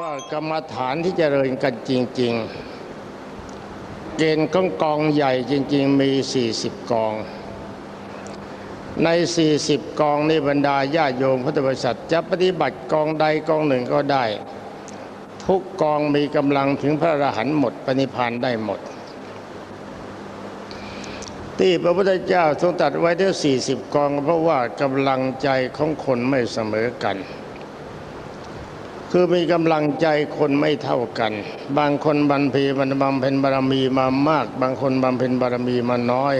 ว่ากรรมฐานที่เจริญกันจริง ๆ เกณฑ์กองกองใหญ่จริง ๆ มี 40 กอง ใน 40 กองนี่บรรดาญาโยมพุทธบริษัทจะปฏิบัติกองใดกองหนึ่งก็ได้ ทุกกองมีกำลังถึงพระอรหันต์หมดปณิพานได้หมด ที่พระพุทธเจ้าทรงตัดไว้ที่40 กองเพราะว่ากำลังใจของคนไม่เสมอกัน คือมีกำลังใจคนไม่เท่ากัน บางคนบรรพีมันบำเพ็ญบารมีมามาก บางคนบำเพ็ญบารมีมาน้อย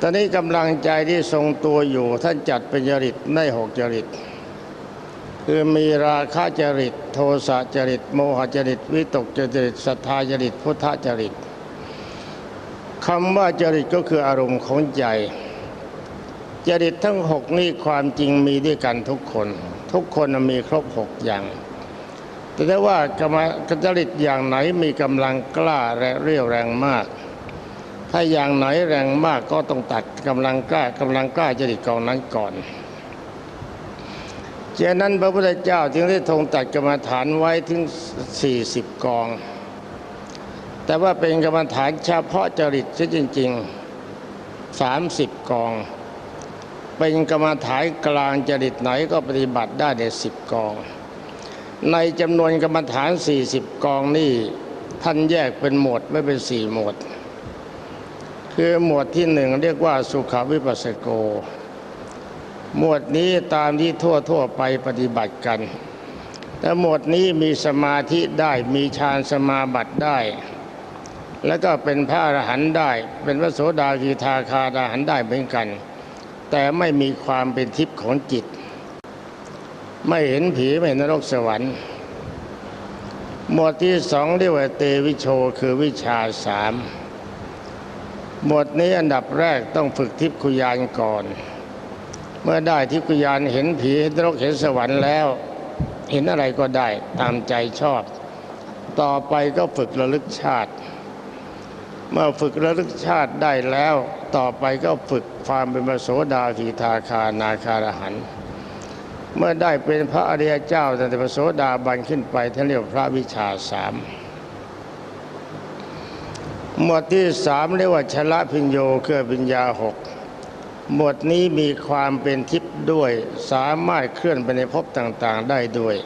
ตอนนี้กำลังใจที่ทรงตัวอยู่ท่านจัดเป็นจริตได้หกจริต คือมีราคะจริต โทสะจริต โมหจริต วิตกจริตศรัทธาจริต พุทธจริตคำว่าจริตก็คืออารมณ์ของใจ จริตทั้งหกนี่ความจริงมีด้วยกันทุกคน ทุกคนมีครบหกอย่าง แต่ถ้ว่ากรรมจริตอย่างไหนมีกำลังกล้าและเรี่ยวแรงมาก ถ้าอย่างไหนแรงมากก็ต้องตัดกำลังกล้ากำลังกล้าจริตกองนั้นก่อนเจนั้นพระพุทธเจ้าจึงได้ทรงตัดกรรมฐานไว้ถึง 40 กอง แต่ว่าเป็นกรรมฐานเฉพาะจริตซะจริง ๆ 30 กอง เป็นกรรมฐานกลางจริตไหนก็ปฏิบัติได้ในสิบกอง ในจำนวนกรรมฐาน 40 กองนี่ท่านแยกเป็นหมวดไม่เป็นสี่หมวด คือหมวดที่หนึ่งเรียกว่าสุขวิปัสสโก หมวดนี้ตามที่ทั่วทั่วไปปฏิบัติกัน แต่หมวดนี้มีสมาธิได้มีฌานสมาบัติได้ แล้วก็เป็นพระอรหันต์ได้ เป็นพระโสดาคีทาคาดาหันต์ได้เหมือนกัน แต่ไม่มีความเป็นทิพย์ของจิต ไม่เห็นผีไม่เห็นรกสวรรค์ หมวดที่สองเรียกว่าเตวิโชคือวิชาสามหมวดนี้อันดับแรกต้องฝึกทิพย์คุยานก่อน เมื่อได้ทิพย์คุยานเห็นผีเห็นนรกเห็นสวรรค์แล้ว เห็นอะไรก็ได้ตามใจชอบ ต่อไปก็ฝึกระลึกชาติ เมื่อฝึกระลึกชาติได้แล้ว ต่อไปก็ฝึกความเป็นพระโสดาสีทาคานาคารหัน เมื่อได้เป็นพระอริยเจ้าตั้งแต่พระโสดาบันขึ้นไปท่านเรียกว่าพระวิชาสามหมวดที่สามเรียกว่าชละพิญโยคือปัญญาหกหมวดนี้มีความเป็นทิพย์ด้วย สามารถเคลื่อนไปในภพต่างๆ ได้ด้วย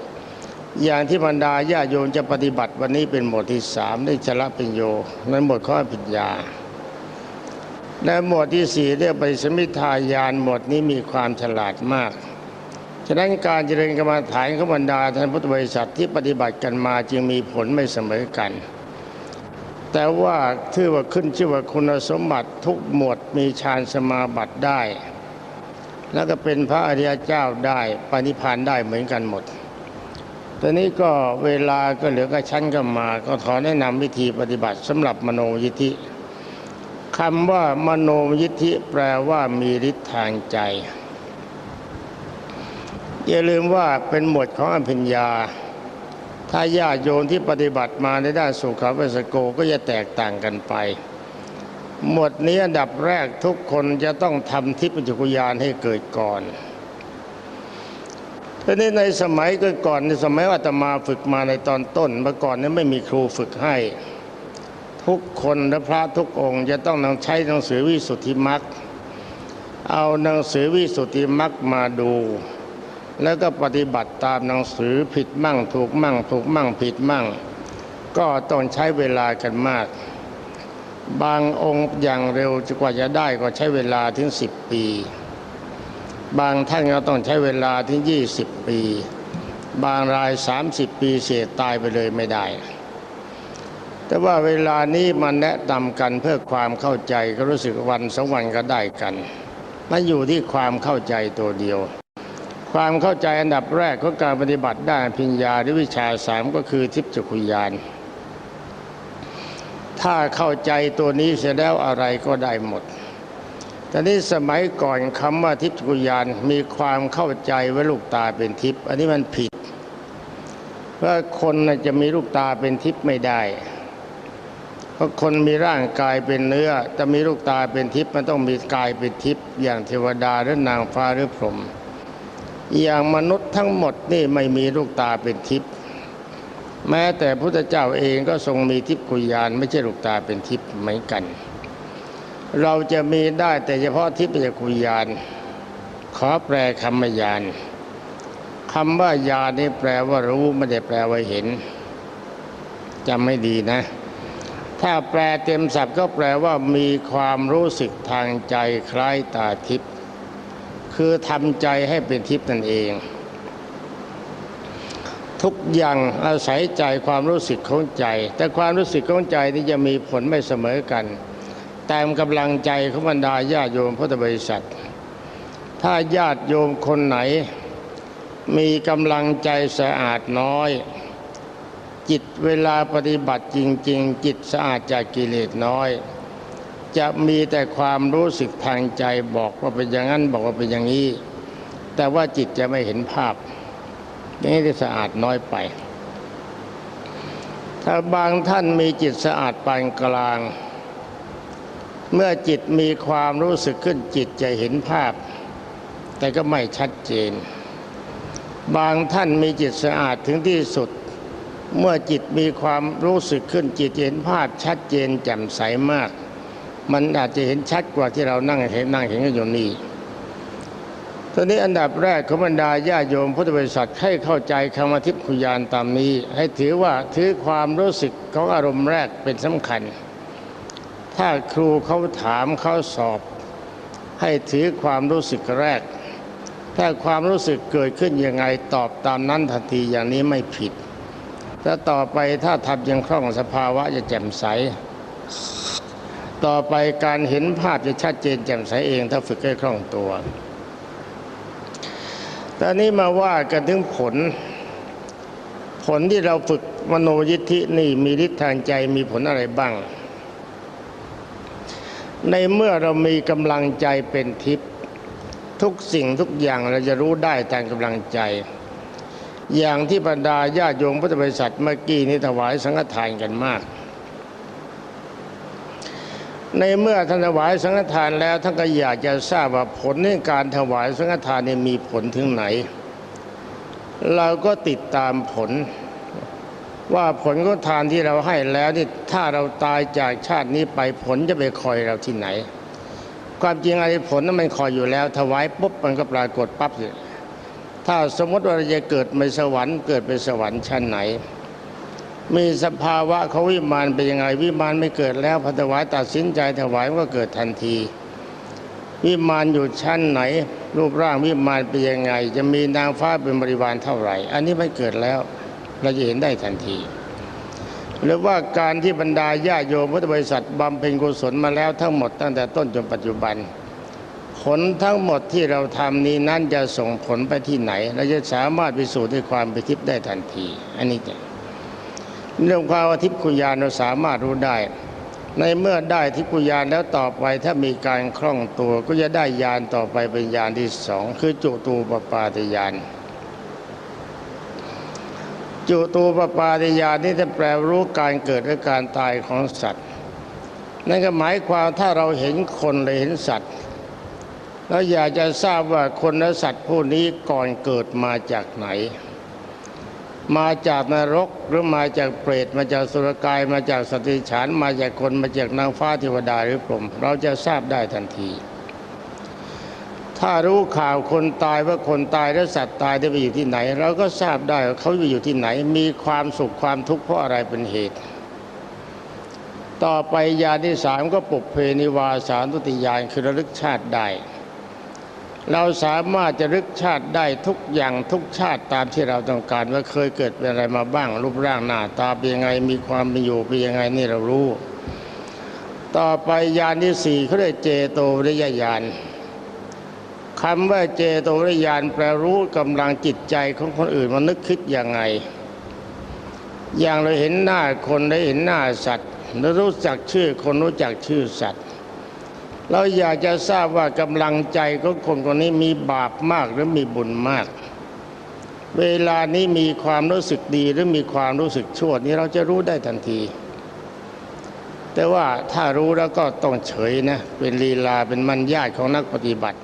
อย่างที่บรรดาญาโยมจะปฏิบัติวันนี้เป็นหมวดที่สามได้ชละพิญโยในหมวดข้อปัญญา และหมวดที่สี่เรียกไปสมิทายานหมวดนี้มีความฉลาดมาก ฉะนั้นการเจริญกรรมฐานของบรรดาท่านพุทธบริษัทที่ปฏิบัติกันมาจึงมีผลไม่เสมอกัน แต่ว่าชื่อว่าขึ้นชื่อว่าคุณสมบัติทุกหมวดมีฌานสมาบัติได้ แล้วก็เป็นพระอริยเจ้าได้ปณิพานได้เหมือนกันหมด ตอนนี้ก็เวลาก็เหลือกระชั้นก็มา ก็ขอแนะนำวิธีปฏิบัติสำหรับมโนยิธิคำว่ามโนยิธิแปลว่ามีฤทธิ์ทางใจ อย่าลืมว่าเป็นหมวดของอภิญญา ถ้าญาติโยมที่ปฏิบัติมาในด้านสุขวิสสโกก็จะแตกต่างกันไป หมวดนี้อันดับแรกทุกคนจะต้องทำทิพยจักรยานให้เกิดก่อน ทีนี้ในสมัยก่อนในสมัยอาตมาฝึกมาในตอนต้นเมื่อก่อนนี้ไม่มีครูฝึกให้ ทุกคนและพระทุกองค์จะต้องนำใช้หนังสือวิสุทธิมรรคเอาหนังสือวิสุทธิมรรคมาดู แล้วก็ปฏิบัติตามหนังสือผิดมั่ง ถูกมั่ง ถูกมั่งผิดมั่ง ก็ต้องใช้เวลากันมาก บางองค์อย่างเร็วกว่าจะได้ก็ใช้เวลาถึงสิบปี บางท่านก็ต้องใช้เวลาถึงยี่สิบปี บางรายสามสิบปีเสียตายไปเลยไม่ได้ แต่ว่าเวลานี้มันแนะนำกันเพื่อความเข้าใจก็รู้สึกวันสองวันก็ได้กันมันอยู่ที่ความเข้าใจตัวเดียว ความเข้าใจอันดับแรกของการปฏิบัติด้านพิญญาหรือวิชาสามก็คือทิพยจักรยานถ้าเข้าใจตัวนี้เสร็จแล้วอะไรก็ได้หมด ต่นี้สมัยก่อนคำว่าทิพยจักรยานมีความเข้าใจว่าลูกตาเป็นทิพย์อันนี้มันผิดเพราคนจะมีลูกตาเป็นทิพย์ไม่ได้เพราะคนมีร่างกายเป็นเนื้อจะมีลูกตาเป็นทิพย์มันต้องมีกายเป็นทิพย์อย่างเทวดาหรือนางฟ้าหรือพรหมอย่างมนุษย์ทั้งหมดนี่ไม่มีลูกตาเป็นทิพย์แม้แต่พุทธเจ้าเองก็ทรงมีทิพย์กุยานไม่ใช่ลูกตาเป็นทิพย์เหมือนกัน เราจะมีได้แต่เฉพาะทิพยกุยานขอแปลคำว่ายานคำว่ายานนี่แปลว่ารู้ไม่ได้แปลว่าเห็นจำไม่ดีนะ ถ้าแปลเต็มศัพท์ก็แปลว่ามีความรู้สึกทางใจคล้ายตาทิพย์คือทำใจให้เป็นทิพย์นั่นเอง ทุกอย่างอาศัยใจความรู้สึกของใจ แต่ความรู้สึกของใจนี่จะมีผลไม่เสมอกัน ตามกำลังใจของบรรดาญาติโยมพุทธบริษัท ถ้าญาติโยมคนไหน มีกำลังใจสะอาดน้อย จิตเวลาปฏิบัติจริง ๆ จิตสะอาดจากกิเลสน้อย จะมีแต่ความรู้สึกทางใจบอกว่าเป็นอย่างนั้นบอกว่าเป็นอย่างนี้ แต่ว่าจิตจะไม่เห็นภาพนี่ได้สะอาดน้อยไป ถ้าบางท่านมีจิตสะอาดปานกลาง เมื่อจิตมีความรู้สึกขึ้นจิตจะเห็นภาพ แต่ก็ไม่ชัดเจน บางท่านมีจิตสะอาดถึงที่สุด เมื่อจิตมีความรู้สึกขึ้นจิตเห็นภาพชัดเจนแจ่มใสมาก มันอาจจะเห็นชัดกว่าที่เรานั่งเห็นนั่งเห็นกันอยู่นี่ตอนนี้อันดับแรกของบรรดาญาโยมพุทธบริษัทให้เข้าใจคำว่าทิพย์คุยานตามนี้ ให้ถือว่าถือความรู้สึกของอารมณ์แรกเป็นสำคัญ ถ้าครูเขาถามเขาสอบ ให้ถือความรู้สึกแรก ถ้าความรู้สึกเกิดขึ้นยังไงตอบตามนั้นทันทีอย่างนี้ไม่ผิดแต่ต่อไปถ้าทำยังคล่องสภาวะจะแจ่มใส ต่อไปการเห็นภาพจะชัดเจนแจ่มใสเองถ้าฝึกให้คล่องตัวตอนนี้มาว่ากันถึงผล ผลที่เราฝึกมโนยิทธินี่มีฤทธิ์ทางใจมีผลอะไรบ้าง ในเมื่อเรามีกำลังใจเป็นทิพย์ทุกสิ่งทุกอย่างเราจะรู้ได้ตามกำลังใจ อย่างที่บรรดาญาโยมพุทธบริษัทเมื่อกี้นี้ถวายสังฆทานกันมาก ในเมื่อท่านถวายสังฆทานแล้วท่านก็อยากจะทราบว่าผลในการถวายสังฆทานนี่มีผลถึงไหน เราก็ติดตามผล ว่าผลของทานที่เราให้แล้วนี่ถ้าเราตายจากชาตินี้ไปผลจะไปคอยเราที่ไหน ความจริงอะไรผลนั้นมันคอยอยู่แล้ว ถวายปุ๊บมันก็ปรากฏปั๊บเลยถ้าสมมติว่าเราจะเกิดในสวรรค์เกิดเป็นสวรรค์ชั้นไหน มีสภาวะเขาวิมานเป็นยังไงวิมานไม่เกิดแล้วพอถวายตัดสินใจถวายมันก็เกิดทันที วิมานอยู่ชั้นไหน รูปร่างวิมานเป็นยังไง จะมีนางฟ้าเป็นบริวารเท่าไหร่ อันนี้ไม่เกิดแล้ว เราจะเห็นได้ทันที หรือว่าการที่บรรดาญาโยมพุทธบริษัทบำเพ็ญกุศลมาแล้วทั้งหมดตั้งแต่ต้นจนปัจจุบัน ผลทั้งหมดที่เราทำนี้นั้นจะส่งผลไปที่ไหน เราจะสามารถพิสูจน์ด้วยความเป็นทิพย์ได้ทันที อันนี้จะเรื่องความทิพย์คุยานเราสามารถรู้ได้ในเมื่อได้ทิพย์คุยานแล้วต่อไปถ้ามีการคล่องตัวก็จะได้ยานต่อไปเป็นยานที่สองคือจุตูปปาตยาน จุตูปปาตยานนี่จะแปลรู้การเกิดและการตายของสัตว์ นั่นก็หมายความถ้าเราเห็นคนหรือเห็นสัตว์ แล้วอยากจะทราบว่าคนและสัตว์ผู้นี้ก่อนเกิดมาจากไหน มาจากนรกหรือมาจากเปรตมาจากสุรกายมาจากสตรีฉานมาจากคนมาจากนางฟ้าเทวดาหรือพรหมเราจะทราบได้ทันที ถ้ารู้ข่าวคนตายว่าคนตายและสัตว์ตายได้ไปอยู่ที่ไหน เราก็ทราบได้ว่าเขาไปอยู่ที่ไหน มีความสุขความทุกข์เพราะอะไรเป็นเหตุ ต่อไปยานที่สามก็ปุบเพนิวาสานุติยานคือระลึกชาติได้ เราสามารถจะรึกชาติได้ทุกอย่างทุกชาติตามที่เราต้องการว่าเคยเกิดเป็นอะไรมาบ้าง รูปร่างหน้าตาเป็นยังไงมีความเป็นอยู่เป็นยังไงนี่เรารู้ ต่อไปยานที่สี่เขาเรียกเจโตวิริยญาณ คำว่าเจโตวิริยญาณแปลรู้กำลังจิตใจของคนอื่นมันนึกคิดยังไง อย่างเราเห็นหน้าคนได้เห็นหน้าสัตว์เรารู้จักชื่อคนรู้จักชื่อสัตว์ เราอยากจะทราบว่ากำลังใจของคนคนนี้มีบาปมากหรือมีบุญมาก เวลานี้มีความรู้สึกดีหรือมีความรู้สึกชั่วนี้เราจะรู้ได้ทันที แต่ว่าถ้ารู้แล้วก็ต้องเฉยนะเป็นลีลาเป็นมัญญาติของนักปฏิบัติ